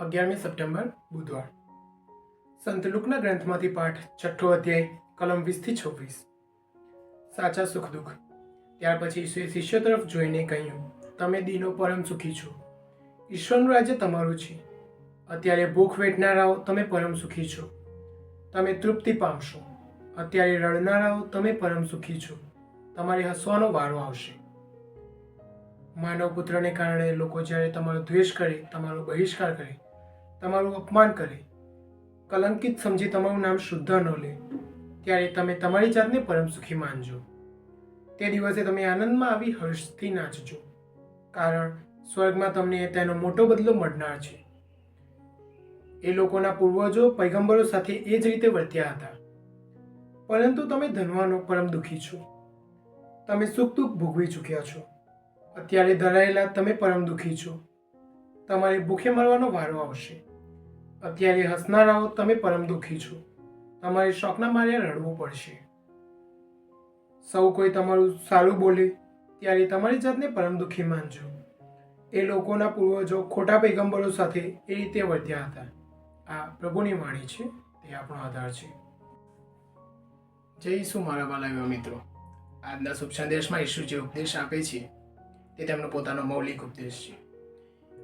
અગિયારમી સપ્ટેમ્બર, બુધવાર. સંત લુકના ગ્રંથમાંથી પાઠ, છઠ્ઠો અધ્યાય, કલમ વીસથી છવ્વીસ. સાચા સુખ દુઃખ. ત્યાર પછી ઈશ્વરે શિષ્ય તરફ જોઈને કહ્યું, તમે દીનો પરમ સુખી છો. ઈશ્વરનું રાજ્ય તમારું છે. અત્યારે ભૂખ વેઠનારાઓ તમે પરમ સુખી છો. તમે તૃપ્તિ પામશો. અત્યારે રડનારાઓ તમે પરમ સુખી છો. તમારે હસવાનો વારો આવશે. માનવ પુત્રને કારણે લોકો જ્યારે તમારો દ્વેષ કરે, તમારો બહિષ્કાર કરે તમારું અપમાન કરે. કલંકિત સમજી તમારું નામ શુદ્ધ ન લે. ત્યારે તમે તમારી જાતને પરમ સુખી માનજો. તે દિવસે તમે આનંદમાં આવી હર્ષથી નાચજો. કારણ સ્વર્ગમાં તમને તેનો મોટો બદલો મળનાર છે. એ લોકોના પૂર્વજો પૈગંબરો સાથે એ જ રીતે વર્ત્યા હતા. પરંતુ તમે ધનવાનો પરમ દુઃખી છો. તમે સુખ દુઃખ ભોગવી ચૂક્યા છો. અત્યારે ધરાયેલા તમે પરમ દુઃખી છો. તમારે ભૂખે મરવાનો વારો આવશે. અત્યારે હસનારાઓ તમે પરમ દુઃખી છો. તમારે શોખના માર્યા રડવું પડશે. સૌ કોઈ તમારું સારું બોલે, ત્યારે તમારી જાતને પરમ દુઃખી માનજો. એ લોકોના પૂર્વજો ખોટા પૈગંબરો સાથે એ રીતે વર્ત્યા હતા. આ પ્રભુની વાણી છે, તે આપણો આધાર છે. જય ઈસુ મારા વાલા મિત્રો. આજના શુભ સંદેશમાં ઈસુ જે ઉપદેશ આપે છે. તે તેમનો પોતાનો મૌલિક ઉપદેશ છે.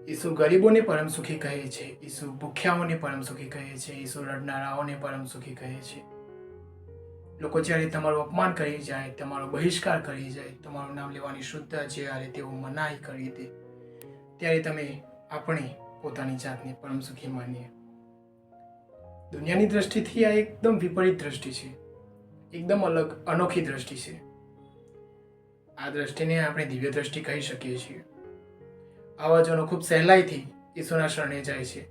ઈસુ ગરીબોને પરમ સુખી કહે છે, ઈસુ ભૂખ્યાઓને પરમ સુખી કહે છે, ઈસુ રડનારાઓને પરમ સુખી કહે છે. લોકો જ્યારે તમારું અપમાન કરી જાય, તમારો બહિષ્કાર કરી જાય, તમારું નામ લેવાની શુદ્ધતા જ્યારે તેઓ મનાઈ કરી દે, ત્યારે તમે આપણે પોતાની જાતને પરમ સુખી માનીએ. દુનિયાની દ્રષ્ટિથી આ એકદમ વિપરીત દ્રષ્ટિ છે, એકદમ અલગ, અનોખી દ્રષ્ટિ છે. આ દ્રષ્ટિને આપણે દિવ્ય દ્રષ્ટિ કહી શકીએ છીએ. આવા જનો ખૂબ સહેલાઈથી ઈસુના શરણે જાય છે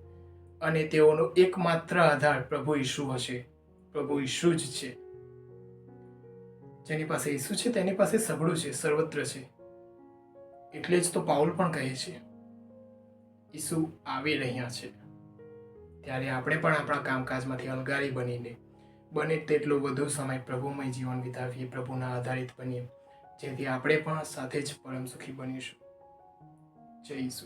અને તેઓનો એકમાત્ર આધાર પ્રભુ ઈસુ હશે. પ્રભુ ઈસુ જ છે. જેની પાસે ઈસુ છે, તેની પાસે સગડું છે, સર્વત્ર છે. એટલે જ તો પાઉલ પણ કહે છે, ઈસુ આવી રહ્યા છે. ત્યારે આપણે પણ આપણા કામકાજમાંથી અલગારી બનીને, બને તેટલો વધુ સમય પ્રભુમય જીવન વિતાવીએ, પ્રભુના આધારિત બનીએ, જેથી આપણે પણ સાથે જ પરમ સુખી બનીશું. જય